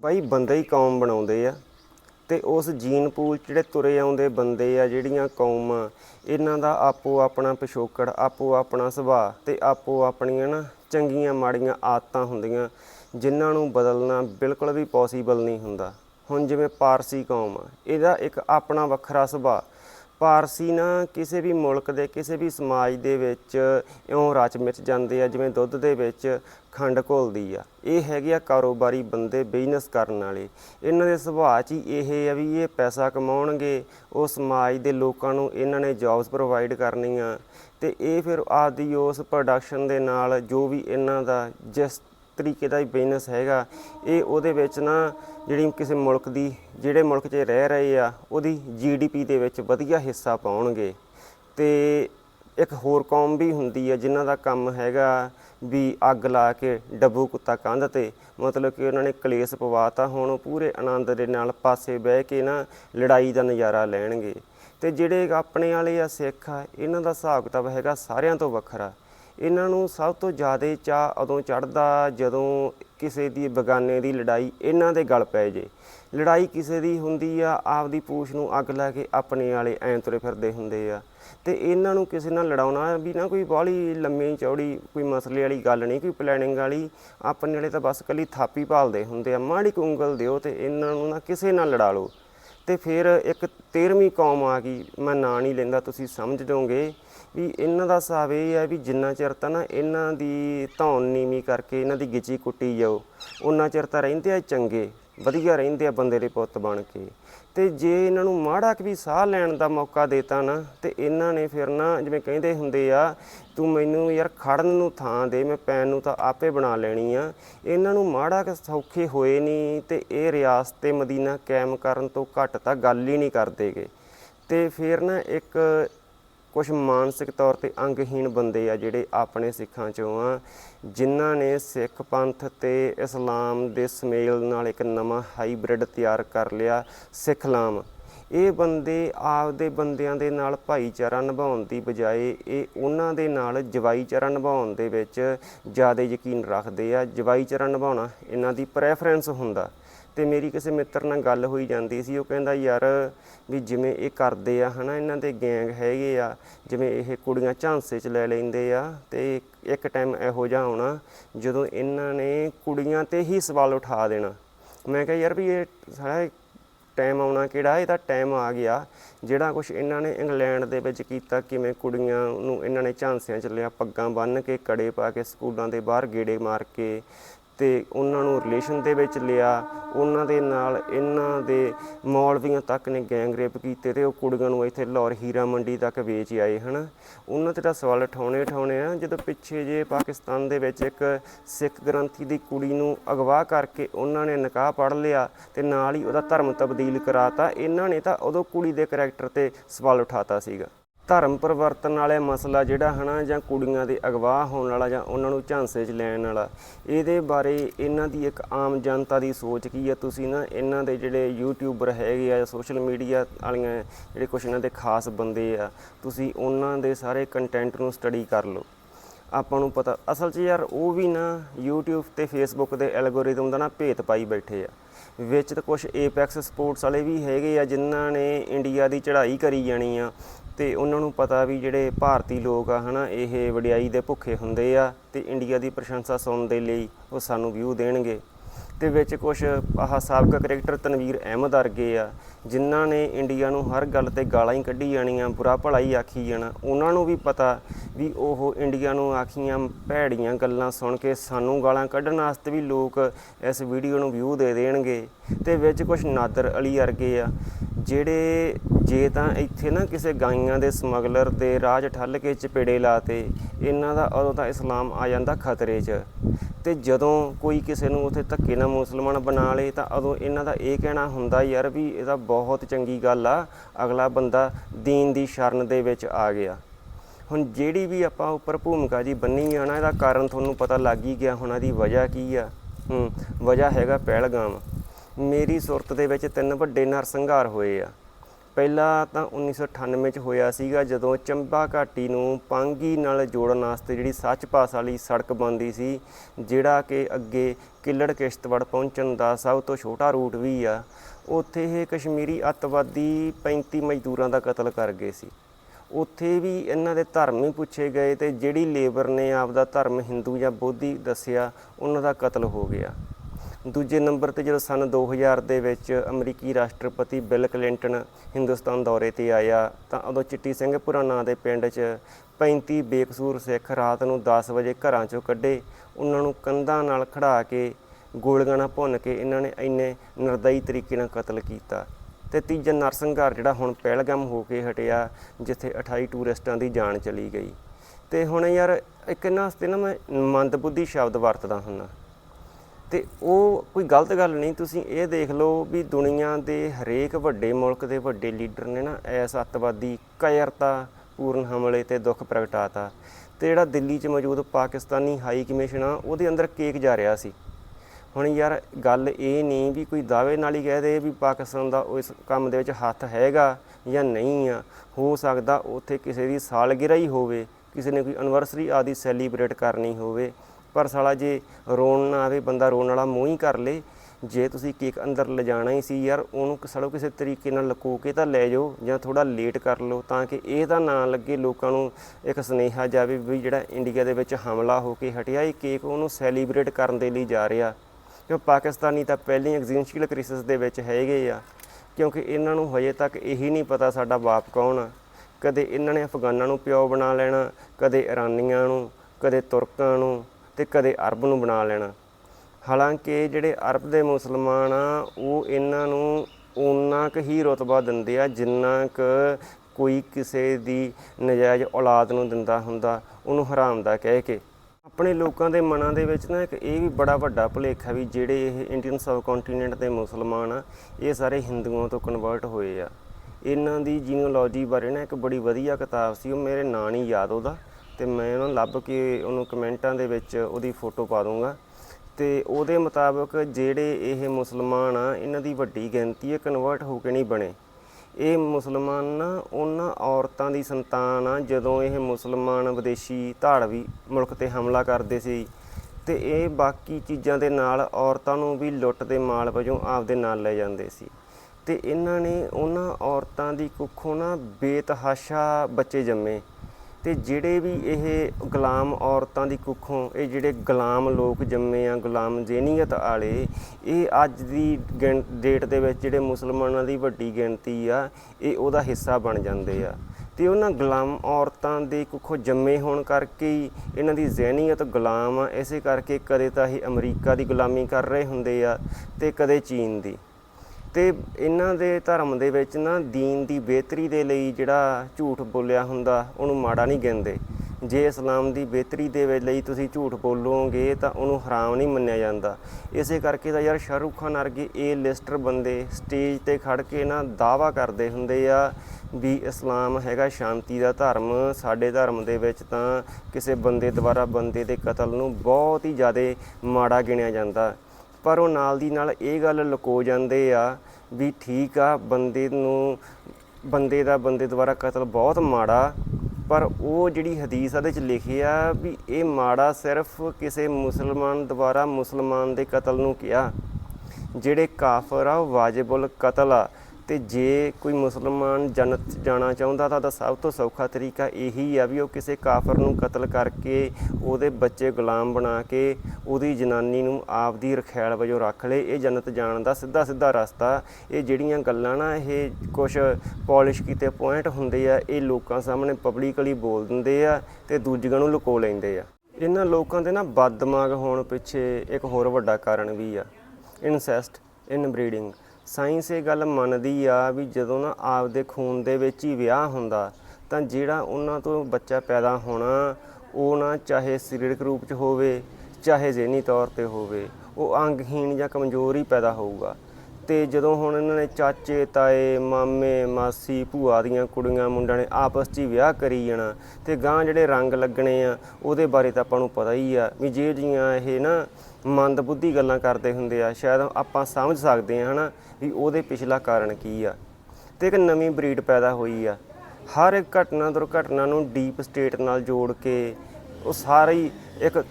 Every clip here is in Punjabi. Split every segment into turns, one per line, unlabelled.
ਬਾਈ ਬੰਦੇ ਹੀ ਕੌਮ ਬਣਾਉਂਦੇ ਆ ਤੇ ਉਸ ਜੀਨ ਪੂਲ 'ਚ ਜਿਹੜੇ ਤੁਰੇ ਆਉਂਦੇ ਬੰਦੇ ਆ, ਜਿਹੜੀਆਂ ਕੌਮਾਂ ਇਹਨਾਂ ਦਾ ਆਪੋ ਆਪਣਾ ਪਿਛੋਕੜ, ਆਪੋ ਆਪਣਾ ਸੁਭਾਅ ਤੇ ਆਪੋ ਆਪਣੀਆਂ ਨਾ ਚੰਗੀਆਂ ਮਾੜੀਆਂ ਆਦਤਾਂ ਹੁੰਦੀਆਂ, ਜਿਨ੍ਹਾਂ ਨੂੰ ਬਦਲਣਾ ਬਿਲਕੁਲ ਵੀ ਪੋਸੀਬਲ ਨਹੀਂ ਹੁੰਦਾ। ਹੁਣ ਜਿਵੇਂ ਪਾਰਸੀ ਕੌਮ ਆ, ਇਹਦਾ ਇੱਕ ਆਪਣਾ ਵੱਖਰਾ ਸੁਭਾਅ ਪਾਰਸੀ ਨਾ ਕਿਸੇ ਵੀ ਮੁਲਕ ਦੇ, ਕਿਸੇ ਵੀ ਸਮਾਜ ਦੇ ਵਿੱਚ ਇਉਂ ਰਚ ਮਿਚ ਜਾਂਦੇ ਆ, ਜਿਵੇਂ ਦੁੱਧ ਦੇ ਵਿੱਚ ਖੰਡ ਘੋਲਦੀ ਆ। ਇਹ ਹੈਗੇ ਆ ਕਾਰੋਬਾਰੀ ਬੰਦੇ ਬਿਜ਼ਨਸ ਕਰਨ ਵਾਲੇ। ਇਹਨਾਂ ਦੇ ਸੁਭਾਅ 'ਚ ਹੀ ਇਹ ਆ ਵੀ ਇਹ ਪੈਸਾ ਕਮਾਉਣਗੇ, ਉਹ ਸਮਾਜ ਦੇ ਲੋਕਾਂ ਨੂੰ ਇਹਨਾਂ ਨੇ ਜੌਬਸ ਪ੍ਰੋਵਾਈਡ ਕਰਨੀਆਂ। ਤੇ ਇਹ ਫਿਰ ਆਪਦੀ ਉਸ ਪ੍ਰੋਡਕਸ਼ਨ ਦੇ ਨਾਲ ਜੋ ਵੀ ਇਹਨਾਂ ਦਾ ਜਿਸ ਤਰੀਕੇ ਦਾ ਬਿਜ਼ਨਸ ਹੈਗਾ, ਇਹ ਉਹਦੇ ਵਿੱਚ ਨਾ ਜਿਹੜੀ ਕਿਸੇ ਮੁਲਕ ਦੀ, ਜਿਹੜੇ ਮੁਲਕ 'ਚ ਰਹਿ ਰਹੇ ਆ, ਉਹਦੀ ਜੀਡੀਪੀ ਦੇ ਵਿੱਚ ਵਧੀਆ ਹਿੱਸਾ ਪਾਉਣਗੇ। ਤੇ ਇੱਕ ਹੋਰ ਕੌਮ ਵੀ ਹੁੰਦੀ ਆ, ਜਿਨ੍ਹਾਂ ਦਾ ਕੰਮ ਹੈਗਾ ਵੀ ਅੱਗ ਲਾ ਕੇ ਡੱਬੂ ਕੁੱਤਾ ਕੰਧ ਤੇ। ਮਤਲਬ ਕਿ ਉਹਨਾਂ ਨੇ ਕਲੇਸ਼ ਪਵਾਤਾ ਹੁਣ, ਉਹ ਪੂਰੇ ਆਨੰਦ ਦੇ ਨਾਲ ਪਾਸੇ ਬਹਿ ਕੇ ਨਾ ਲੜਾਈ ਦਾ ਨਜ਼ਾਰਾ ਲੈਣਗੇ। ਤੇ ਜਿਹੜੇ ਆਪਣੇ ਵਾਲੇ ਆ ਸਿੱਖ ਆ, ਇਹਨਾਂ ਦਾ ਹਿਸਾਬ ਕਿਤਾਬ ਹੈਗਾ ਸਾਰਿਆਂ ਤੋਂ ਵੱਖਰਾ। ਇਹਨਾਂ ਨੂੰ ਸਭ ਤੋਂ ਜ਼ਿਆਦਾ ਚਾਹ ਉਦੋਂ ਚੜਦਾ ਜਦੋਂ ਕਿਸੇ ਦੀ ਬਗਾਨੇ ਦੀ ਲੜਾਈ ਇਹਨਾਂ ਦੇ ਗਲ ਪੈ ਜੇ। ਲੜਾਈ ਕਿਸੇ ਦੀ ਹੁੰਦੀ ਆ, ਆਪਦੀ ਪੂਛ ਨੂੰ ਅੱਗ ਲਾ ਕੇ ਆਪਣੇ ਵਾਲੇ ਐਂ ਤੁਰੇ ਫਿਰਦੇ ਹੁੰਦੇ ਆ। ਤੇ ਇਹਨਾਂ ਨੂੰ ਕਿਸੇ ਨਾਲ ਲੜਾਉਣਾ ਵੀ ਨਾ ਕੋਈ ਬਾਹਲੀ ਲੰਮੀ ਚੌੜੀ ਕੋਈ ਮਸਲੇ ਵਾਲੀ ਗੱਲ ਨਹੀਂ, ਕੋਈ ਪਲੈਨਿੰਗ ਵਾਲੀ। ਆਪਣੇ ਵਾਲੇ ਤਾਂ ਬਸ ਕੱਲੀ ਥਾਪੀ ਭਾਲਦੇ ਹੁੰਦੇ ਆ, ਮਾੜੀ ਕੁੰਗਲ ਦਿਓ ਤੇ ਇਹਨਾਂ ਨੂੰ ਨਾ ਕਿਸੇ ਨਾਲ ਲੜਾ ਲਓ। ਤੇ ਫਿਰ ਇੱਕ 13ਵੀਂ ਕੌਮ ਆ ਗਈ, ਮੈਂ ਨਾਂ ਨਹੀਂ ਲੈਂਦਾ, ਤੁਸੀਂ ਸਮਝ ਜਾਓਗੇ। ਵੀ ਇਹਨਾਂ ਦਾ ਹਿਸਾਬ ਇਹ ਹੈ ਵੀ ਜਿੰਨਾ ਚਿਰ ਤਾਂ ਨਾ ਇਹਨਾਂ ਦੀ ਧੌਣ ਨੀਵੀਂ ਕਰਕੇ ਇਹਨਾਂ ਦੀ ਗਿੱਚੀ ਕੁੱਟੀ ਜਾਓ ਉਹਨਾਂ ਚਿਰ ਤਾਂ ਰਹਿੰਦੇ ਆ ਚੰਗੇ, ਵਧੀਆ ਰਹਿੰਦੇ ਆ ਬੰਦੇ ਦੇ ਪੁੱਤ ਬਣ ਕੇ। ਤੇ ਜੇ ਇਹਨਾਂ ਨੂੰ ਮਾੜਾ ਕੁ ਵੀ ਸਾਹ ਲੈਣ ਦਾ ਮੌਕਾ ਦੇਤਾ ਨਾ, ਤੇ ਇਹਨਾਂ ਨੇ ਫਿਰ ਨਾ ਜਿਵੇਂ ਕਹਿੰਦੇ ਹੁੰਦੇ ਆ, ਤੂੰ ਮੈਨੂੰ ਯਾਰ ਖੜਨ ਨੂੰ ਥਾਂ ਦੇ, ਮੈਂ ਪੈਣ ਨੂੰ ਤਾਂ ਆਪੇ ਬਣਾ ਲੈਣੀ ਆ। ਇਹਨਾਂ ਨੂੰ ਮਾੜਾ ਕਿ ਸੌਖੇ ਹੋਏ ਨਹੀਂ ਤੇ ਇਹ ਰਿਆਸਤ ਮਦੀਨਾ ਕਾਇਮ ਕਰਨ ਤੋਂ ਘੱਟ ਤਾਂ ਗੱਲ ਹੀ ਨਹੀਂ ਕਰਦੇਗੇ ਤੇ ਫਿਰ ਨਾ ਇੱਕ ਕੁਝ ਮਾਨਸਿਕ ਤੌਰ ਤੇ ਅੰਗਹੀਣ ਬੰਦੇ ਆ ਜਿਹੜੇ ਆਪਣੇ ਸਿੱਖਾਂ ਚੋਂ ਆ, ਜਿਨ੍ਹਾਂ ਨੇ ਸਿੱਖ ਪੰਥ ਤੇ ਇਸਲਾਮ ਦੇ ਸਮੇਲ ਨਾਲ ਇੱਕ ਨਵਾਂ ਹਾਈਬ੍ਰਿਡ ਤਿਆਰ ਕਰ ਲਿਆ, ਸਿੱਖਲਾਮ। ਇਹ ਬੰਦੇ ਆਪਦੇ ਬੰਦਿਆਂ ਦੇ ਨਾਲ ਭਾਈਚਾਰਾ ਨਿਭਾਉਣ ਦੀ ਬਜਾਏ ਇਹ ਉਹਨਾਂ ਦੇ ਨਾਲ ਜਵਾਈਚਾਰਾ ਨਿਭਾਉਣ ਦੇ ਵਿੱਚ ਜ਼ਿਆਦਾ ਯਕੀਨ ਰੱਖਦੇ ਆ। ਜਵਾਈਚਾਰਾ ਨਿਭਾਉਣਾ ਇਹਨਾਂ ਦੀ ਪ੍ਰੈਫਰੈਂਸ ਹੁੰਦਾ। ਤੇ ਮੇਰੀ ਕਿਸੇ ਮਿੱਤਰ ਨਾਲ ਗੱਲ ਹੋਈ ਜਾਂਦੀ ਸੀ, ਉਹ ਕਹਿੰਦਾ, ਯਾਰ ਵੀ ਜਿਵੇਂ ਇਹ ਕਰਦੇ ਆ, ਹਨਾ, ਇਹਨਾਂ ਦੇ ਗੈਂਗ ਹੈਗੇ ਆ, ਜਿਵੇਂ ਇਹ ਕੁੜੀਆਂ ਝਾਂਸੇ 'ਚ ਲੈ ਲੈਂਦੇ ਆ, ਤੇ ਇੱਕ ਟਾਈਮ ਇਹੋ ਜਿਹਾ ਆਉਣਾ, ਜਦੋਂ ਇਹਨਾਂ ਨੇ ਕੁੜੀਆਂ ਤੇ ਹੀ ਸਵਾਲ ਉਠਾ ਦੇਣਾ। ਮੈਂ ਕਿਹਾ, ਯਾਰ ਵੀ ਇਹ ਸਾਰਾ ਟਾਈਮ ਆਉਣਾ ਕਿਹੜਾ? ਇਹਦਾ ਟਾਈਮ ਆ ਗਿਆ। ਜਿਹੜਾ ਕੁਝ ਇਹਨਾਂ ਨੇ ਇੰਗਲੈਂਡ ਦੇ ਵਿੱਚ ਕੀਤਾ, ਕਿਵੇਂ ਕੁੜੀਆਂ ਨੂੰ ਇਹਨਾਂ ਨੇ ਝਾਂਸਿਆਂ 'ਚ ਲਿਆ, ਪੱਗਾਂ ਬੰਨ੍ਹ ਕੇ, ਕੜੇ ਪਾ ਕੇ, ਸਕੂਲਾਂ ਦੇ ਬਾਹਰ ਗੇੜੇ ਮਾਰ ਕੇ ਤੇ ਉਹਨਾਂ ਨੂੰ ਰਿਲੇਸ਼ਨ ਦੇ ਵਿੱਚ ਲਿਆ। ਉਹਨਾਂ ਦੇ ਨਾਲ ਇਹਨਾਂ ਦੇ ਮੌਲਵੀਆਂ ਤੱਕ ਨੇ ਗੈਂਗ ਰੇਪ ਕੀਤੇ ਤੇ ਉਹ ਕੁੜੀਆਂ ਨੂੰ ਇੱਥੇ ਲਾਹੌਰ ਹੀਰਾ ਮੰਡੀ ਤੱਕ ਵੇਚ ਆਏ, ਹਨ? ਉਹਨਾਂ ਤੇ ਤਾਂ ਸਵਾਲ ਉਠਾਉਣੇ ਉਠਾਉਣੇ ਆ, ਜਦੋਂ ਪਿੱਛੇ ਜੇ ਪਾਕਿਸਤਾਨ ਦੇ ਵਿੱਚ ਇੱਕ ਸਿੱਖ ਗ੍ਰੰਥੀ ਦੀ ਕੁੜੀ ਨੂੰ ਅਗਵਾ ਕਰਕੇ ਉਹਨਾਂ ਨੇ ਨਿਕਾਹ ਪੜ੍ਹ ਲਿਆ ਤੇ ਨਾਲ ਹੀ ਉਹਦਾ ਧਰਮ ਤਬਦੀਲ ਕਰਾਤਾ, ਇਹਨਾਂ ਨੇ ਤਾਂ ਉਦੋਂ ਕੁੜੀ ਦੇ ਕਰੈਕਟਰ ਤੇ ਸਵਾਲ ਉਠਾਤਾ ਸੀਗਾ। ਧਰਮ ਪਰਿਵਰਤਨ ਵਾਲੇ ਮਸਲਾ ਜਿਹੜਾ ਹਨਾ, ਜਾਂ ਕੁੜੀਆਂ ਦੇ ਅਗਵਾ ਹੋਣ ਵਾਲਾ, ਜਾਂ ਉਹਨਾਂ ਨੂੰ ਝਾਂਸੇ 'ਚ ਲੈਣ ਵਾਲਾ, ਇਹਦੇ ਬਾਰੇ ਇਹਨਾਂ ਦੀ ਇੱਕ ਆਮ ਜਨਤਾ ਦੀ ਸੋਚ ਕੀ ਆ? ਤੁਸੀਂ ਨਾ ਇਹਨਾਂ ਦੇ ਜਿਹੜੇ ਯੂਟਿਊਬਰ ਹੈਗੇ ਆ ਸੋਸ਼ਲ ਮੀਡੀਆ ਵਾਲੀਆਂ ਜਿਹੜੇ ਕੁਛ ਇਹਨਾਂ ਦੇ ਖਾਸ ਬੰਦੇ ਆ, ਤੁਸੀਂ ਉਹਨਾਂ ਦੇ ਸਾਰੇ ਕੰਟੈਂਟ ਨੂੰ ਸਟੱਡੀ ਕਰ ਲਓ। ਆਪਾਂ ਨੂੰ ਪਤਾ, ਅਸਲ 'ਚ ਯਾਰ ਉਹ ਵੀ ਨਾ YouTube ਤੇ Facebook ਦੇ ਐਲਗੋਰਿਦਮ ਦਾ ਨਾ ਭੇਤ ਪਾਈ ਬੈਠੇ ਆ। ਵਿੱਚ ਤਾਂ ਕੁਝ ਏਪੈਕਸ ਸਪੋਰਟਸ ਵਾਲੇ ਵੀ ਹੈਗੇ ਆ, ਜਿਨ੍ਹਾਂ ਨੇ ਇੰਡੀਆ ਦੀ ਚੜ੍ਹਾਈ ਕਰੀ ਜਾਣੀ ਆ। ਤੇ ਉਹਨਾਂ ਨੂੰ ਪਤਾ ਵੀ ਜਿਹੜੇ ਭਾਰਤੀ ਲੋਕ ਆ ਹਨਾ, ਇਹ ਵਡਿਆਈ ਦੇ ਭੁੱਖੇ ਹੁੰਦੇ ਆ ਤੇ ਇੰਡੀਆ ਦੀ ਪ੍ਰਸ਼ੰਸਾ ਸੁਣਨ ਦੇ ਲਈ ਉਹ ਸਾਨੂੰ ਵਿਊ ਦੇਣਗੇ। ਤੇ ਵਿੱਚ ਕੁਝ ਆਹ ਸਾਬਕਾ ਕਰੈਕਟਰ ਤਨਵੀਰ ਅਹਿਮਦ ਵਰਗੇ ਆ, ਜਿਨ੍ਹਾਂ ਨੇ ਇੰਡੀਆ ਨੂੰ ਹਰ ਗੱਲ ਤੇ ਗਾਲਾਂ ਹੀ ਕੱਢੀ ਜਾਣੀਆਂ, ਬੁਰਾ ਭਲਾ ਹੀ ਆਖੀ ਜਾਣਾ। ਉਹਨਾਂ ਨੂੰ ਵੀ ਪਤਾ ਵੀ ਉਹ ਇੰਡੀਆ ਨੂੰ ਆਖੀਆਂ ਭੈੜੀਆਂ ਗੱਲਾਂ ਸੁਣ ਕੇ ਸਾਨੂੰ ਗਾਲਾਂ ਕੱਢਣ ਵਾਸਤੇ ਵੀ ਲੋਕ ਇਸ ਵੀਡੀਓ ਨੂੰ ਵਿਊ ਦੇ ਦੇਣਗੇ। ਤੇ ਵਿੱਚ ਕੁਝ ਨਾਦਰ ਅਲੀ ਵਰਗੇ ਆ, ਜਿਹੜੇ ਜੇ ਤਾਂ ਇੱਥੇ ਨਾ ਕਿਸੇ ਗਾਈਆਂ ਦੇ ਸਮਗਲਰ ਦੇ ਰਾਜ ਠੱਲ ਕੇ ਚਪੇੜੇ ਲਾਤੇ ਇਹਨਾਂ ਦਾ ਉਦੋਂ ਤਾਂ ਇਸਲਾਮ ਆ ਜਾਂਦਾ ਖਤਰੇ 'ਚ। ਤੇ ਜਦੋਂ ਕੋਈ ਕਿਸੇ ਨੂੰ ਉਥੇ ਧੱਕੇ ਨਾਲ ਮੁਸਲਮਾਨ ਬਣਾ ਲੇ ਤਾਂ ਉਦੋਂ ਇਹਨਾਂ ਦਾ ਇਹ ਕਹਿਣਾ ਹੁੰਦਾ ਯਾਰ ਵੀ ਇਹਦਾ ਬਹੁਤ ਚੰਗੀ ਗੱਲ ਆ, ਅਗਲਾ ਬੰਦਾ ਦੀਨ ਦੀ ਸ਼ਰਨ ਦੇ ਵਿੱਚ ਆ ਗਿਆ। ਹੁਣ ਜਿਹੜੀ ਵੀ ਆਪਾਂ ਉੱਪਰ ਭੂਮਿਕਾ ਜੀ ਬੰਨੀ ਆ ਨਾ, ਇਹਦਾ ਕਾਰਨ ਤੁਹਾਨੂੰ ਪਤਾ ਲੱਗ ਹੀ ਗਿਆ ਹੁਣ ਦੀ ਵਜ੍ਹਾ ਕੀ ਆ? ਹੂੰ, ਵਜ੍ਹਾ ਹੈਗਾ ਪਹਿਲਗਾਮ। ਮੇਰੀ ਸੁਰਤ ਦੇ ਵਿੱਚ ਤਿੰਨ ਵੱਡੇ ਨਰਸੰਘਾਰ ਹੋਏ ਆ। ਪਹਿਲਾ ਤਾਂ 1998 ਚ ਹੋਇਆ ਸੀਗਾ ਜਦੋਂ ਚੰਬਾ ਘਾਟੀ ਨੂੰ ਪਾਂਗੀ ਨਾਲ ਜੋੜਨ ਵਾਸਤੇ ਜਿਹੜੀ ਸੱਚ ਪਾਸ ਵਾਲੀ ਸੜਕ ਬਣਦੀ ਸੀ, ਜਿਹੜਾ ਕਿ ਅੱਗੇ ਕਿੱਲੜ ਕਿਸ਼ਤਵੜ ਪਹੁੰਚਣ ਦਾ ਸਭ ਤੋਂ ਛੋਟਾ ਰੂਟ ਵੀ ਆ, ਉੱਥੇ ਇਹ ਕਸ਼ਮੀਰੀ ਅੱਤਵਾਦੀ 35 ਮਜ਼ਦੂਰਾਂ ਦਾ ਕਤਲ ਕਰ ਗਏ ਸੀ। ਉੱਥੇ ਵੀ ਇਹਨਾਂ ਦੇ ਧਰਮ ਹੀ ਪੁੱਛੇ ਗਏ ਤੇ ਜਿਹੜੀ ਲੇਬਰ ਨੇ ਆਪਦਾ ਧਰਮ ਹਿੰਦੂ ਜਾਂ ਬੋਧੀ ਦੱਸਿਆ, ਉਹਨਾਂ ਦਾ ਕਤਲ ਹੋ ਗਿਆ। ਦੂਜੇ ਨੰਬਰ ਤੇ ਜਦੋਂ ਸਨ 2000 ਦੇ ਵਿੱਚ ਅਮਰੀਕੀ ਰਾਸ਼ਟਰਪਤੀ ਬਿਲ ਕਲਿੰਟਨ ਹਿੰਦੁਸਤਾਨ ਦੌਰੇ ਤੇ ਆਇਆ, ਤਾਂ ਉਦੋਂ ਚਿੱਟੀ ਸਿੰਘਪੁਰਾ ਨਾਂ ਦੇ ਪਿੰਡ 'ਚ 35 ਬੇਕਸੂਰ ਸਿੱਖ ਰਾਤ ਨੂੰ 10 ਵਜੇ ਘਰਾਂ 'ਚੋਂ ਕੱਢੇ। ਉਹਨਾਂ ਨੂੰ ਕੰਧਾਂ ਨਾਲ ਖੜਾ ਕੇ ਗੋਲੀਆਂ ਨਾਲ ਭੁੰਨ ਕੇ ਇਹਨਾਂ ਨੇ ਇੰਨੇ ਨਿਰਦਈ ਤਰੀਕੇ ਨਾਲ ਕਤਲ ਕੀਤਾ। ਤੇ ਤੀਜਾ ਨਰਸੰਘਾਰ ਜਿਹੜਾ ਹੁਣ ਪਹਿਲਗਾਮ ਹੋ ਕੇ ਹਟਿਆ, ਜਿੱਥੇ 28 ਟੂਰਿਸਟਾਂ ਦੀ ਜਾਨ ਚਲੀ ਗਈ। ਤੇ ਹੁਣ ਯਾਰ ਇੱਕ ਇਹਨਾਂ ਵਾਸਤੇ ਨਾ ਮੈਂ ਮੰਦਬੁੱਧੀ ਸ਼ਬਦ ਵਰਤਦਾ ਹੁੰਦਾ। ਤੇ ਉਹ ਕੋਈ ਗਲਤ ਗੱਲ ਨਹੀਂ, ਤੁਸੀਂ ਇਹ ਦੇਖ ਲਓ ਵੀ ਦੁਨੀਆ ਦੇ ਹਰੇਕ ਵੱਡੇ ਮੁਲਕ ਦੇ ਵੱਡੇ ਲੀਡਰ ਨੇ ਨਾ ਐਸ ਅੱਤਵਾਦੀ ਕਾਇਰਤਾ ਪੂਰਨ ਹਮਲੇ ਤੇ ਦੁੱਖ ਪ੍ਰਗਟਾਤਾ ਤੇ ਜਿਹੜਾ ਦਿੱਲੀ 'ਚ ਮੌਜੂਦ ਪਾਕਿਸਤਾਨੀ ਹਾਈ ਕਮਿਸ਼ਨ ਆ, ਉਹਦੇ ਅੰਦਰ ਕੇਕ ਜਾ ਰਿਹਾ ਸੀ। ਹੁਣ ਯਾਰ ਗੱਲ ਇਹ ਨਹੀਂ ਵੀ ਕੋਈ ਦਾਅਵੇ ਨਾਲ ਹੀ ਕਹਿ ਦੇ ਵੀ ਪਾਕਿਸਤਾਨ ਦਾ ਉਸ ਕੰਮ ਦੇ ਵਿੱਚ ਹੱਥ ਹੈਗਾ ਜਾਂ ਨਹੀਂ ਆ, ਹੋ ਸਕਦਾ ਉੱਥੇ ਕਿਸੇ ਦੀ ਸਾਲਗਿਰਾ ਹੀ ਹੋਵੇ, ਕਿਸੇ ਨੇ ਕੋਈ ਐਨਵਰਸਰੀ ਆਦੀ ਸੈਲੀਬ੍ਰੇਟ ਕਰਨੀ ਹੋਵੇ। ਪਰ ਸਾਲਾ ਜੇ ਰੋਣ ਨਾ ਆਵੇ, ਬੰਦਾ ਰੋਣ ਵਾਲਾ ਮੂੰਹ ਹੀ ਕਰ ਲੇ। ਜੇ ਤੁਸੀਂ ਕੇਕ ਅੰਦਰ ਲਿਜਾਣਾ ਹੀ ਸੀ ਯਾਰ, ਉਹਨੂੰ ਸੜੋ ਕਿਸੇ ਤਰੀਕੇ ਨਾਲ ਲੁਕੋ ਕੇ ਤਾਂ ਲੈ ਜਾਓ ਜਾਂ ਥੋੜਾ ਲੇਟ ਕਰ ਲਓ ਤਾਂ ਕਿ ਇਹ ਤਾਂ ਨਾ ਲੱਗੇ ਲੋਕਾਂ ਨੂੰ ਇੱਕ ਸੁਨੇਹਾ ਜਾਵੇ ਵੀ ਜਿਹੜਾ ਇੰਡੀਆ ਦੇ ਵਿੱਚ ਹਮਲਾ ਹੋ ਕੇ ਹਟਿਆ, ਇਹ ਕੇਕ ਉਹਨੂੰ ਸੈਲੀਬ੍ਰੇਟ ਕਰਨ ਦੇ ਲਈ ਜਾ ਰਿਹਾ। ਕਿਉਂ ਪਾਕਿਸਤਾਨੀ ਤਾਂ ਪਹਿਲਾਂ ਹੀ ਐਗਜ਼ੀਸ਼ਨਸ਼ੀਲ ਕ੍ਰਿਸਿਸ ਦੇ ਵਿੱਚ ਹੈਗੇ ਆ, ਕਿਉਂਕਿ ਇਹਨਾਂ ਨੂੰ ਹਜੇ ਤੱਕ ਇਹੀ ਨਹੀਂ ਪਤਾ ਸਾਡਾ ਬਾਪ ਕੌਣ ਆ। ਕਦੇ ਇਹਨਾਂ ਨੇ ਅਫਗਾਨਾਂ ਨੂੰ ਪਿਓ ਬਣਾ ਲੈਣਾ, ਕਦੇ ਇਰਾਨੀਆਂ ਨੂੰ, ਕਦੇ ਤੁਰਕਾਂ ਨੂੰ ਤੇ ਕਦੇ ਅਰਬ ਨੂੰ ਬਣਾ ਲੈਣਾ। ਹਾਲਾਂਕਿ ਜਿਹੜੇ ਅਰਬ ਦੇ ਮੁਸਲਮਾਨ ਆ, ਉਹ ਇਹਨਾਂ ਨੂੰ ਉਨਾ ਕੁ ਹੀ ਰਤਬਾ ਦਿੰਦੇ ਆ ਜਿੰਨਾ ਕੁ ਕੋਈ ਕਿਸੇ ਦੀ ਨਜਾਇਜ਼ ਔਲਾਦ ਨੂੰ ਦਿੰਦਾ ਹੁੰਦਾ, ਉਹਨੂੰ ਹਰਾਮ ਦਾ ਕਹਿ ਕੇ। ਆਪਣੇ ਲੋਕਾਂ ਦੇ ਮਨਾਂ ਦੇ ਵਿੱਚ ਨਾ ਇੱਕ ਇਹ ਵੀ ਬੜਾ ਵੱਡਾ ਭੁਲੇਖਾ ਵੀ ਜਿਹੜੇ ਇਹ ਇੰਡੀਅਨ ਸਬ ਕੰਟੀਨੈਂਟ ਦੇ ਮੁਸਲਮਾਨ ਆ, ਇਹ ਸਾਰੇ ਹਿੰਦੂਆਂ ਤੋਂ ਕਨਵਰਟ ਹੋਏ ਆ। ਇਹਨਾਂ ਦੀ ਜੀਨੋਲੋਜੀ ਬਾਰੇ ਨਾ ਇੱਕ ਬੜੀ ਵਧੀਆ ਕਿਤਾਬ ਸੀ, ਉਹ ਮੇਰੇ ਨਾਂ ਨਹੀਂ ਯਾਦ ਉਹਦਾ। ਤੇ ਮੈਂ ਉਹਨੂੰ ਲੱਭ ਕੇ ਉਹਨੂੰ ਕਮੈਂਟਾਂ ਦੇ ਵਿੱਚ ਉਹਦੀ ਫੋਟੋ ਪਾ ਦੂੰਗਾ ਤੇ ਉਹਦੇ ਮੁਤਾਬਕ ਜਿਹੜੇ ਇਹ ਮੁਸਲਮਾਨ ਆ, ਇਹਨਾਂ ਦੀ ਵੱਡੀ ਗਿਣਤੀ ਹੈ ਕਨਵਰਟ ਹੋ ਕੇ ਨਹੀਂ ਬਣੇ। ਇਹ ਮੁਸਲਮਾਨ ਨਾ, ਉਹਨਾਂ ਔਰਤਾਂ ਦੀ ਸੰਤਾਨ ਆ, ਜਦੋਂ ਇਹ ਮੁਸਲਮਾਨ ਵਿਦੇਸ਼ੀ ਧਾੜਵੀ ਮੁਲਕ ਤੇ ਹਮਲਾ ਕਰਦੇ ਸੀ। ਤੇ ਇਹ ਬਾਕੀ ਚੀਜ਼ਾਂ ਦੇ ਨਾਲ ਔਰਤਾਂ ਨੂੰ ਵੀ ਲੁੱਟ ਦੇ ਮਾਲ ਵਜੋਂ ਆਪਦੇ ਨਾਲ ਲੈ ਜਾਂਦੇ ਸੀ। ਤੇ ਇਹਨਾਂ ਨੇ ਉਹਨਾਂ ਔਰਤਾਂ ਦੀ ਕੁੱਖੋਂ ਨਾ ਬੇਤਹਾਸ਼ਾ ਬੱਚੇ ਜੰਮੇ। ਤੇ ਜਿਹੜੇ ਵੀ ਇਹ ਗੁਲਾਮ ਔਰਤਾਂ ਦੀ ਕੁੱਖੋਂ, ਇਹ ਜਿਹੜੇ ਗੁਲਾਮ ਲੋਕ ਜੰਮੇ ਆ, ਗੁਲਾਮ ਜੇਨੀਅਤ ਵਾਲੇ, ਇਹ ਅੱਜ ਦੀ ਗਿਣ- ਡੇਟ ਦੇ ਵਿੱਚ ਜਿਹੜੇ ਮੁਸਲਮਾਨਾਂ ਦੀ ਵੱਡੀ ਗਿਣਤੀ ਆ, ਇਹ ਉਹਦਾ ਹਿੱਸਾ ਬਣ ਜਾਂਦੇ ਆ। ਤੇ ਉਹਨਾਂ ਗੁਲਾਮ ਔਰਤਾਂ ਦੇ ਕੁੱਖੋਂ ਜੰਮੇ ਹੋਣ ਕਰਕੇ ਹੀ ਇਹਨਾਂ ਦੀ ਜ਼ਹਿਨੀਅਤ ਗੁਲਾਮ ਆ। ਇਸੇ ਕਰਕੇ ਕਦੇ ਤਾਂ ਇਹ ਅਮਰੀਕਾ ਦੀ ਗੁਲਾਮੀ ਕਰ ਰਹੇ ਹੁੰਦੇ ਆ ਤੇ ਕਦੇ ਚੀਨ ਦੀ। ਤੇ ਇਹਨਾਂ ਦੇ ਧਰਮ ਦੇ ਵਿੱਚ ਨਾ ਦੀਨ ਦੀ ਬਿਹਤਰੀ ਦੇ ਲਈ ਜਿਹੜਾ ਝੂਠ ਬੋਲਿਆ ਹੁੰਦਾ, ਉਹਨੂੰ ਮਾੜਾ ਨਹੀਂ ਗਿਣਦੇ ਜੇ ਇਸਲਾਮ ਦੀ ਬਿਹਤਰੀ ਦੇ ਲਈ ਤੁਸੀਂ ਝੂਠ ਬੋਲੋਗੇ, ਤਾਂ ਉਹਨੂੰ ਹਰਾਮ ਨਹੀਂ ਮੰਨਿਆ ਜਾਂਦਾ। ਇਸੇ ਕਰਕੇ ਤਾਂ ਯਾਰ ਸ਼ਾਹਰੁਖ ਖਾਨ ਵਰਗੇ ਇਹ ਲਿਸਟਰ ਬੰਦੇ ਸਟੇਜ ਤੇ ਖੜ ਕੇ ਨਾ ਦਾਵਾ ਕਰਦੇ ਹੁੰਦੇ ਆ ਵੀ ਇਸਲਾਮ ਹੈਗਾ ਸ਼ਾਂਤੀ ਦਾ ਧਰਮ, ਸਾਡੇ ਧਰਮ ਦੇ ਵਿੱਚ ਤਾਂ ਕਿਸੇ ਬੰਦੇ ਦੁਆਰਾ ਬੰਦੇ ਦੇ ਕਤਲ ਨੂੰ ਬਹੁਤ ਹੀ ਜ਼ਿਆਦਾ ਮਾੜਾ ਗਿਣਿਆ ਜਾਂਦਾ। ਪਰ ਉਹ ਨਾਲ ਦੀ ਨਾਲ ਇਹ ਗੱਲ ਲੁਕੋ ਜਾਂਦੇ ਆ ਵੀ ਠੀਕ ਆ, ਬੰਦੇ ਨੂੰ, ਬੰਦੇ ਦਾ ਬੰਦੇ ਦੁਆਰਾ ਕਤਲ ਬਹੁਤ ਮਾੜਾ, ਪਰ ਉਹ ਜਿਹੜੀ ਹਦੀਸ ਆ ਉਹਦੇ ਚ ਲਿਖਿਆ ਵੀ ਇਹ ਮਾੜਾ ਸਿਰਫ ਕਿਸੇ ਮੁਸਲਮਾਨ ਦੁਆਰਾ ਮੁਸਲਮਾਨ ਦੇ ਕਤਲ ਨੂੰ ਕਿਹਾ, ਜਿਹੜੇ ਕਾਫਰ ਆ ਉਹ ਵਾਜਿਬੁਲ ਕਤਲ ਆ। ਤੇ ਜੇ ਕੋਈ ਮੁਸਲਮਾਨ ਜੰਨਤ ਜਾਣਾ ਚਾਹੁੰਦਾ ਤਾਂ ਉਹਦਾ ਸਭ ਤੋਂ ਸੌਖਾ ਤਰੀਕਾ ਇਹੀ ਆ ਵੀ ਉਹ ਕਿਸੇ ਕਾਫਰ ਨੂੰ ਕਤਲ ਕਰਕੇ ਉਹਦੇ ਬੱਚੇ ਗੁਲਾਮ ਬਣਾ ਕੇ ਉਹਦੀ ਜਨਾਨੀ ਨੂੰ ਆਪਦੀ ਰਖੈਲ ਵਜੋਂ ਰੱਖ ਲੇ, ਇਹ ਜੰਨਤ ਜਾਣ ਦਾ ਸਿੱਧਾ ਸਿੱਧਾ ਰਸਤਾ। ਇਹ ਜਿਹੜੀਆਂ ਗੱਲਾਂ ਨਾ ਇਹ ਕੁਝ ਪਾਲਿਸ਼ ਕੀਤੇ ਪੁਆਇੰਟ ਹੁੰਦੇ ਆ, ਇਹ ਲੋਕਾਂ ਸਾਹਮਣੇ ਪਬਲਿਕਲੀ ਬੋਲ ਦਿੰਦੇ ਆ ਤੇ ਦੂਜਿਆਂ ਨੂੰ ਲੁਕੋ ਲੈਂਦੇ ਆ। ਇਹਨਾਂ ਲੋਕਾਂ ਦੇ ਨਾ ਬਦਦਮਾਗ ਹੋਣ ਪਿੱਛੇ ਇੱਕ ਹੋਰ ਵੱਡਾ ਕਾਰਨ ਵੀ ਆ ਇਨਸੈਸਟ ਇਨਬਰੀਡਿੰਗ ਸਾਇੰਸ ਇਹ ਗੱਲ ਮੰਨਦੀ ਆ ਵੀ ਜਦੋਂ ਨਾ ਆਪਦੇ ਖੂਨ ਦੇ ਵਿੱਚ ਹੀ ਵਿਆਹ ਹੁੰਦਾ, ਤਾਂ ਜਿਹੜਾ ਉਹਨਾਂ ਤੋਂ ਬੱਚਾ ਪੈਦਾ ਹੋਣਾ, ਉਹ ਨਾ ਚਾਹੇ ਸਰੀਰਕ ਰੂਪ 'ਚ ਹੋਵੇ, ਚਾਹੇ ਜ਼ਿਹਨੀ ਤੌਰ ਤੇ ਹੋਵੇ, ਉਹ ਅੰਗਹੀਣ ਜਾਂ ਕਮਜ਼ੋਰ ਹੀ ਪੈਦਾ ਹੋਊਗਾ। ਤੇ ਜਦੋਂ ਹੁਣ ਇਹਨਾਂ ਨੇ ਚਾਚੇ, ਤਾਏ, ਮਾਮੇ, ਮਾਸੀ, ਭੂਆ ਦੀਆਂ ਕੁੜੀਆਂ, ਮੁੰਡਿਆਂ ਨੇ ਆਪਸ 'ਚ ਹੀ ਵਿਆਹ ਕਰੀ ਜਾਣਾ ਤੇ ਗਾਂ ਜਿਹੜੇ ਰੰਗ ਲੱਗਣੇ ਆ, ਉਹਦੇ ਬਾਰੇ ਤਾਂ ਆਪਾਂ ਨੂੰ ਪਤਾ ਹੀ ਆ ਵੀ ਜੇ ਜੀਆਂ ਇਹ ਨਾ ਮੰਦਬੁੱਧੀ ਗੱਲਾਂ ਕਰਦੇ ਹੁੰਦੇ ਆ, ਸ਼ਾਇਦ ਆਪਾਂ ਸਮਝ ਸਕਦੇ ਆ ਹਨਾ ਵੀ ਉਹਦੇ ਪਿਛਲਾ ਕਾਰਨ ਕੀ ਆ। ਤੇ ਇੱਕ ਨਵੀਂ ਬਰੀਡ ਪੈਦਾ ਹੋਈ ਆ। ਹਰ ਇੱਕ ਘਟਨਾ ਦੁਰਘਟਨਾ ਨੂੰ ਡੀਪ ਸਟੇਟ ਨਾਲ ਜੋੜ ਕੇ ਉਹ ਸਾਰੀ ਇੱਕ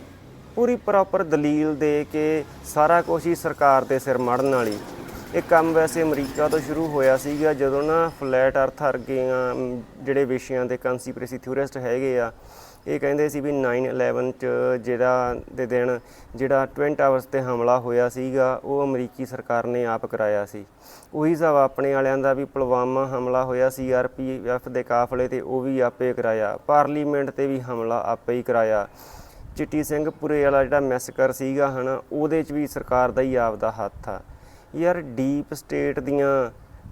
ਪੂਰੀ ਪ੍ਰੋਪਰ ਦਲੀਲ ਦੇ ਕੇ ਸਾਰਾ ਕੁਝ ਹੀ ਸਰਕਾਰ ਦੇ ਸਿਰ ਮੜਨ ਵਾਲੀ। ਇਹ ਕੰਮ ਵੈਸੇ ਅਮਰੀਕਾ ਤੋਂ ਸ਼ੁਰੂ ਹੋਇਆ ਸੀਗਾ, ਜਦੋਂ ਨਾ ਫਲੈਟ ਅਰਥ ਵਰਗੀਆਂ ਜਿਹੜੇ ਵਿਸ਼ਿਆਂ ਦੇ ਕਨਸਪੀਰੇਸੀ ਥਿਊਰਿਸਟ ਹੈਗੇ ਆ, ਇਹ ਕਹਿੰਦੇ ਸੀ ਵੀ 9/11 ਚ ਜਿਹੜਾ ਦੇ ਦਿਨ ਜਿਹੜਾ ਟਵਿਨ ਟਾਵਰਸ ਤੇ ਹਮਲਾ ਹੋਇਆ ਸੀਗਾ, ਉਹ ਅਮਰੀਕੀ ਸਰਕਾਰ ਨੇ ਆਪ ਕਰਾਇਆ ਸੀ। ਉਹੀ ਸਭ ਆਪਣੇ ਵਾਲਿਆਂ ਦਾ ਵੀ ਪੁਲਵਾਮਾ ਹਮਲਾ ਹੋਇਆ ਸੀ ਆਰਪੀਐਫ ਦੇ ਕਾਫਲੇ ਤੇ ਉਹ ਵੀ ਆਪੇ ਕਰਾਇਆ। ਪਾਰਲੀਮੈਂਟ ਤੇ ਵੀ ਹਮਲਾ ਆਪੇ ਹੀ ਕਰਾਇਆ। ਚਿੱਟੀ ਸਿੰਘ ਪੁਰੇ ਵਾਲਾ ਜਿਹੜਾ ਮੈਸਕਰ ਸੀਗਾ ਹਨਾ, ਉਹਦੇ 'ਚ ਵੀ ਸਰਕਾਰ ਦਾ ਹੀ ਆਪਦਾ ਹੱਥ ਆ। ਯਾਰ ਡੀਪ ਸਟੇਟ ਦੀਆਂ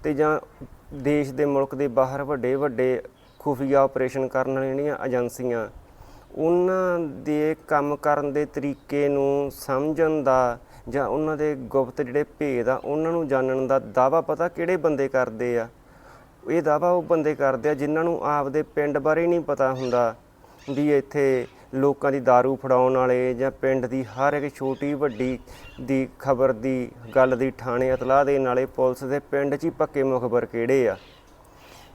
ਤੇ ਜਾਂ ਦੇਸ਼ ਦੇ ਮੁਲਕ ਦੇ ਬਾਹਰ ਵੱਡੇ ਵੱਡੇ ਖੁਫੀਆ ਆਪਰੇਸ਼ਨ ਕਰਨ ਵਾਲੀਆਂ ਜਿਹੜੀਆਂ ਏਜੰਸੀਆਂ, ਉਹਨਾਂ ਦੇ ਕੰਮ ਕਰਨ ਦੇ ਤਰੀਕੇ ਨੂੰ ਸਮਝਣ ਦਾ ਜਾਂ ਉਹਨਾਂ ਦੇ ਗੁਪਤ ਜਿਹੜੇ ਭੇਦ ਆ, ਉਹਨਾਂ ਨੂੰ ਜਾਣਨ ਦਾ ਦਾਵਾ ਪਤਾ ਕਿਹੜੇ ਬੰਦੇ ਕਰਦੇ ਆ? ਇਹ ਦਾਵਾ ਉਹ ਬੰਦੇ ਕਰਦੇ ਆ ਜਿਨ੍ਹਾਂ ਨੂੰ ਆਪਦੇ ਪਿੰਡ ਬਾਰੇ ਨਹੀਂ ਪਤਾ ਹੁੰਦਾ ਵੀ ਇੱਥੇ ਲੋਕਾਂ ਦੀ दारू ਫੜਾਉਣ ਵਾਲੇ ਜਾਂ ਪਿੰਡ ਦੀ ਹਰ ਇੱਕ ਛੋਟੀ ਵੱਡੀ ਦੀ ਖਬਰ ਦੀ ਗੱਲ ਦੀ ਥਾਣੇ ਇਤਲਾਹ ਦੇਣ ਵਾਲੇ ਪੁਲਿਸ ਦੇ ਪਿੰਡ 'ਚ ਹੀ ਪੱਕੇ ਮੁਖਬਰ ਕਿਹੜੇ ਆ?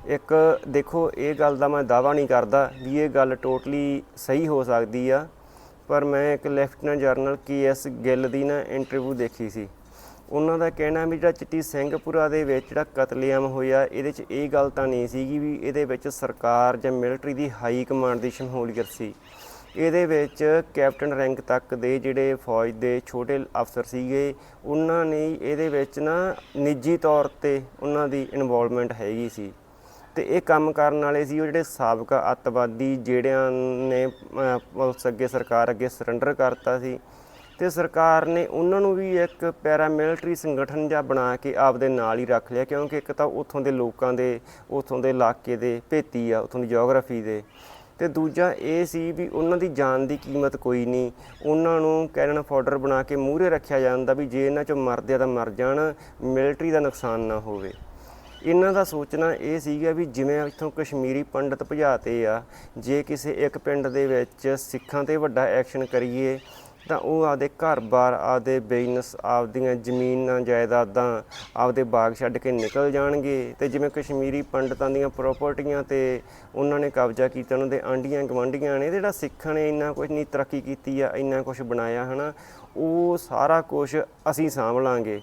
ਇੱਕ ਦੇਖੋ, ਇਹ ਗੱਲ ਦਾ ਮੈਂ ਦਾਵਾ ਨਹੀਂ ਕਰਦਾ ਵੀ ਇਹ ਗੱਲ ਟੋਟਲੀ ਸਹੀ ਹੋ ਸਕਦੀ ਆ, ਪਰ ਮੈਂ ਇੱਕ lieutenant general K S Gill ਦੀ ਨਾ ਇੰਟਰਵਿਊ ਦੇਖੀ ਸੀ। ਉਹਨਾਂ ਦਾ ਕਹਿਣਾ ਵੀ ਜਿਹੜਾ ਚਿੱਟੀ ਸਿੰਘਪੁਰਾ ਦੇ ਵਿੱਚ ਜਿਹੜਾ ਕਤਲੇਆਮ ਹੋਇਆ, ਇਹਦੇ 'ਚ ਇਹ ਗੱਲ ਤਾਂ ਨਹੀਂ ਸੀਗੀ ਵੀ ਇਹਦੇ ਵਿੱਚ ਸਰਕਾਰ ਜਾਂ ਮਿਲਟਰੀ ਦੀ ਹਾਈ ਕਮਾਂਡ ਦੀ ਸ਼ਮੂਲੀਅਤ ਸੀ। ਇਹਦੇ ਵਿੱਚ ਕੈਪਟਨ ਰੈਂਕ ਤੱਕ ਦੇ ਜਿਹੜੇ ਫੌਜ ਦੇ ਛੋਟੇ ਅਫਸਰ ਸੀਗੇ, ਉਹਨਾਂ ਨੇ ਇਹਦੇ ਵਿੱਚ ਨਾ ਨਿੱਜੀ ਤੌਰ ਤੇ ਉਹਨਾਂ ਦੀ ਇਨਵੋਲਵਮੈਂਟ ਹੈਗੀ ਸੀ। ਤੇ ਇਹ ਕੰਮ ਕਰਨ ਵਾਲੇ ਸੀ ਉਹ ਜਿਹੜੇ ਸਾਬਕਾ ਅੱਤਵਾਦੀ ਜਿਹੜਿਆਂ ਨੇ ਪੁਲਿਸ ਅੱਗੇ ਸਰਕਾਰ ਅੱਗੇ ਸਰੈਂਡਰ ਕਰਤਾ ਸੀ। ਤੇ ਸਰਕਾਰ ਨੇ ਉਹਨਾਂ ਨੂੰ ਵੀ ਇੱਕ ਪੈਰਾਮਿਲਟਰੀ ਸੰਗਠਨ ਜਾਂ ਬਣਾ ਕੇ ਆਪਦੇ ਨਾਲ ਹੀ ਰੱਖ ਲਿਆ, ਕਿਉਂਕਿ ਇੱਕ ਤਾਂ ਉੱਥੋਂ ਦੇ ਲੋਕਾਂ ਦੇ, ਉੱਥੋਂ ਦੇ ਇਲਾਕੇ ਦੇ ਭੇਤੀ ਆ, ਉੱਥੋਂ ਦੀ ਜੀਓਗ੍ਰਾਫੀ ਦੇ। ਤੇ ਦੂਜਾ ਇਹ ਸੀ ਵੀ ਉਹਨਾਂ ਦੀ ਜਾਨ ਦੀ ਕੀਮਤ ਕੋਈ ਨਹੀਂ। ਉਹਨਾਂ ਨੂੰ ਕੈਨਨ ਫੋਡਰ ਬਣਾ ਕੇ ਮੂਹਰੇ ਰੱਖਿਆ ਜਾਂਦਾ ਵੀ ਜੇ ਇਹਨਾਂ ਚੋਂ ਮਰਦੇ ਆ ਤਾਂ ਮਰ ਜਾਣ, ਮਿਲਟਰੀ ਦਾ ਨੁਕਸਾਨ ਨਾ ਹੋਵੇ। ਇਹਨਾਂ ਦਾ ਸੋਚਣਾ ਇਹ ਸੀਗਾ ਵੀ ਜਿਵੇਂ ਇੱਥੋਂ ਕਸ਼ਮੀਰੀ ਪੰਡਤ ਭਜਾਤੇ ਆ, ਜੇ ਕਿਸੇ ਇੱਕ ਪਿੰਡ ਦੇ ਵਿੱਚ ਸਿੱਖਾਂ ਤੇ ਵੱਡਾ ਐਕਸ਼ਨ ਕਰੀਏ ਤਾਂ ਉਹ ਆਪਦੇ ਘਰ-ਬਾਰ, ਆਪਦੇ ਬਿਜ਼ਨਸ ਆਪਦੀਆਂ ਜ਼ਮੀਨਾਂ, ਜਾਇਦਾਦਾਂ ਆਪਦੇ ਬਾਗ ਛੱਡ ਕੇ ਨਿਕਲ ਜਾਣਗੇ। ਤੇ ਜਿਵੇਂ ਕਸ਼ਮੀਰੀ ਪੰਡਤਾਂ ਦੀਆਂ ਪ੍ਰਾਪਰਟੀਆਂ ਤੇ ਉਹਨਾਂ ਨੇ ਕਬਜ਼ਾ ਕੀਤਾ, ਉਹਨਾਂ ਦੇ ਆਂਡੀਆਂ ਗਵਾਂਡੀਆਂ ਨੇ, ਜਿਹੜਾ ਸਿੱਖਾਂ ਨੇ ਇੰਨਾ ਕੁਝ ਨਹੀਂ ਤਰੱਕੀ ਕੀਤੀ ਆ, ਇੰਨਾ ਕੁਝ ਬਣਾਇਆ, ਹਨਾ, ਉਹ ਸਾਰਾ ਕੁਝ ਅਸੀਂ ਸਾਂਭ ਲਾਂਗੇ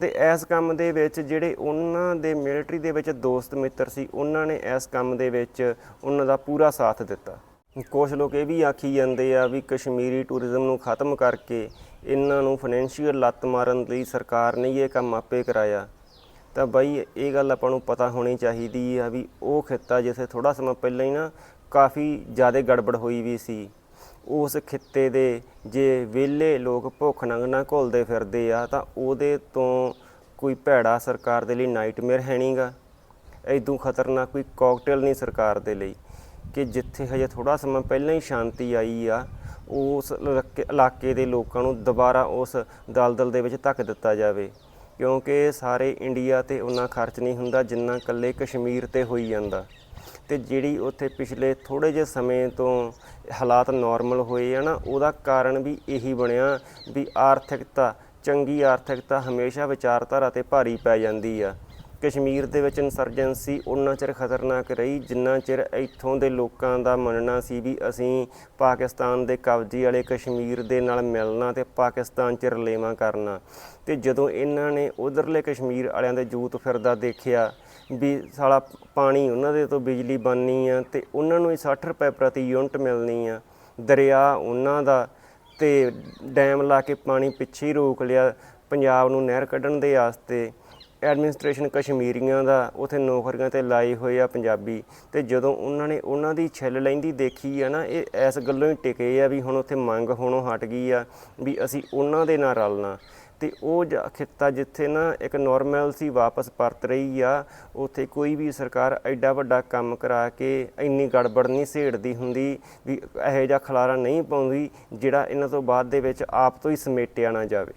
ਤੇ ਇਸ ਕੰਮ ਦੇ ਵਿੱਚ ਜਿਹੜੇ ਉਹਨਾਂ ਦੇ ਮਿਲਟਰੀ ਦੇ ਵਿੱਚ ਦੋਸਤ ਮਿੱਤਰ ਸੀ, ਉਹਨਾਂ ਨੇ ਇਸ ਕੰਮ ਦੇ ਵਿੱਚ ਉਹਨਾਂ ਦਾ ਪੂਰਾ ਸਾਥ ਦਿੱਤਾ। ਕੁਝ ਲੋਕ ਇਹ ਵੀ ਆਖੀ ਜਾਂਦੇ ਆ ਵੀ ਕਸ਼ਮੀਰੀ ਟੂਰਿਜ਼ਮ ਨੂੰ ਖਤਮ ਕਰਕੇ ਇਹਨਾਂ ਨੂੰ ਫਾਈਨੈਂਸ਼ੀਅਲ ਲੱਤ ਮਾਰਨ ਲਈ ਸਰਕਾਰ ਨੇ ਇਹ ਕੰਮ ਆਪੇ ਕਰਾਇਆ। ਤਾਂ ਬਾਈ, ਇਹ ਗੱਲ ਆਪਾਂ ਨੂੰ ਪਤਾ ਹੋਣੀ ਚਾਹੀਦੀ ਆ ਵੀ ਉਹ ਖਿੱਤਾ ਜਿੱਥੇ ਥੋੜਾ ਸਮਾਂ ਪਹਿਲਾਂ ਹੀ ਨਾ ਕਾਫੀ ਜ਼ਿਆਦਾ ਗੜਬੜ ਹੋਈ ਵੀ ਸੀ। ਉਸ ਖਿੱਤੇ ਦੇ ਜੇ ਵਿਹਲੇ ਲੋਕ ਭੁੱਖ ਨੰਗ ਨਾਲ ਘੁਲਦੇ ਫਿਰਦੇ ਆ ਤਾਂ ਉਹਦੇ ਤੋਂ ਕੋਈ ਭੈੜਾ ਸਰਕਾਰ ਦੇ ਲਈ ਨਾਈਟਮੇਅਰ ਹੈ ਨਹੀਂਗਾ ਐਦੋਂ ਖਤਰਨਾਕ ਕੋਈ ਕਾਕਟੇਲ ਨਹੀਂ ਸਰਕਾਰ ਦੇ ਲਈ। ਕਿ ਜਿੱਥੇ ਹਜੇ ਥੋੜਾ ਸਮਾਂ ਪਹਿਲਾਂ ਹੀ ਸ਼ਾਂਤੀ ਆਈ ਆ, ਉਸ ਇਲਾਕੇ- ਦੇ ਲੋਕਾਂ ਨੂੰ ਦੁਬਾਰਾ ਉਸ ਦਲਦਲ ਦੇ ਵਿੱਚ ਧੱਕ ਦਿੱਤਾ ਜਾਵੇ। ਕਿਉਂਕਿ ਸਾਰੇ ਇੰਡੀਆ ਤੇ ਉਨਾ ਖਰਚ ਨਹੀਂ ਹੁੰਦਾ ਜਿੰਨਾ ਇਕੱਲੇ ਕਸ਼ਮੀਰ ਤੇ ਹੋਈ ਜਾਂਦਾ। ਤੇ ਜਿਹੜੀ ਉੱਥੇ ਪਿਛਲੇ ਥੋੜੇ ਜਿਹੇ ਸਮੇਂ ਤੋਂ ਹਾਲਾਤ ਨਾਰਮਲ ਹੋਏ ਆ ਨਾ, ਉਹਦਾ ਕਾਰਨ ਵੀ ਇਹੀ ਬਣਿਆ ਵੀ ਆਰਥਿਕਤਾ, ਚੰਗੀ ਆਰਥਿਕਤਾ ਹਮੇਸ਼ਾ ਵਿਚਾਰਧਾਰਾ ਤੇ ਭਾਰੀ ਪੈ ਜਾਂਦੀ ਆ। ਕਸ਼ਮੀਰ ਦੇ ਵਿੱਚ ਇਨਸਰਜੈਂਸੀ ਉਨਾ ਚਿਰ ਖਤਰਨਾਕ ਰਹੀ, ਜਿੰਨਾ ਚਿਰ ਇੱਥੋਂ ਦੇ ਲੋਕਾਂ ਦਾ ਮੰਨਣਾ ਸੀ ਵੀ ਅਸੀਂ ਪਾਕਿਸਤਾਨ ਦੇ ਕਬਜ਼ੇ ਵਾਲੇ ਕਸ਼ਮੀਰ ਦੇ ਨਾਲ ਮਿਲਣਾ ਤੇ ਪਾਕਿਸਤਾਨ 'ਚ ਰਲੇਵਾਂ ਕਰਨਾ। ਤੇ ਜਦੋਂ ਇਹਨਾਂ ਨੇ ਉਧਰਲੇ ਕਸ਼ਮੀਰ ਵਾਲਿਆਂ ਦੇ ਜੂਤ ਫਿਰਦਾ ਦੇਖਿਆ ਵੀ ਸਾਲਾ ਪਾਣੀ ਉਹਨਾਂ ਦੇ ਤੋਂ ਬਿਜਲੀ ਬਣਨੀ ਆ ਤੇ ਉਹਨਾਂ ਨੂੰ ਹੀ 60 ਰੁਪਏ ਪ੍ਰਤੀ ਯੂਨਿਟ ਮਿਲਣੀ ਆ। ਦਰਿਆ ਉਹਨਾਂ ਦਾ ਤੇ ਡੈਮ ਲਾ ਕੇ ਪਾਣੀ ਪਿੱਛੇ ਹੀ ਰੋਕ ਲਿਆ, ਪੰਜਾਬ ਨੂੰ ਨਹਿਰ ਕੱਢਣ ਦੇ ਵਾਸਤੇ ਐਡਮਿਨਿਸਟ੍ਰੇਸ਼ਨ ਕਸ਼ਮੀਰੀਆਂ ਦਾ, ਉਥੇ ਨੌਕਰੀਆਂ ਤੇ ਲਾਏ ਹੋਏ ਆ ਪੰਜਾਬੀ। ਤੇ ਜਦੋਂ ਉਹਨਾਂ ਨੇ ਉਹਨਾਂ ਦੀ ਛਿੱਲ ਲੈਂਦੀ ਦੇਖੀ ਆ ਨਾ, ਇਹ ਇਸ ਗੱਲੋਂ ਹੀ ਟਿਕੇ ਆ ਵੀ ਹੁਣ ਉਥੇ ਮੰਗ ਹੋਣੋਂ ਹਟ ਗਈ ਆ ਵੀ ਅਸੀਂ ਉਹਨਾਂ ਦੇ ਨਾਲ ਰਲਣਾ। ਤੇ ਉਹ ਜ- ਖਿੱਤਾ ਜਿੱਥੇ ਨਾ ਇੱਕ ਨਾਰਮਲ ਸੀ, ਵਾਪਸ ਪਰਤ ਰਹੀ ਆ, ਉਥੇ ਕੋਈ ਵੀ ਸਰਕਾਰ ਐਡਾ ਵੱਡਾ ਕੰਮ ਕਰਾ ਕੇ ਇੰਨੀ ਗੜਬੜ ਨਹੀਂ ਸੇੜਦੀ ਹੁੰਦੀ ਵੀ ਇਹੋ ਜਿਹਾ ਖਲਾਰਾ ਨਹੀਂ ਪਾਉਂਦੀ, ਜਿਹੜਾ ਇਹਨਾਂ ਤੋਂ ਬਾਅਦ ਦੇ ਵਿੱਚ ਆਪ ਤੋਂ ਹੀ ਸਮੇਟਿਆ ਨਾ ਜਾਵੇ।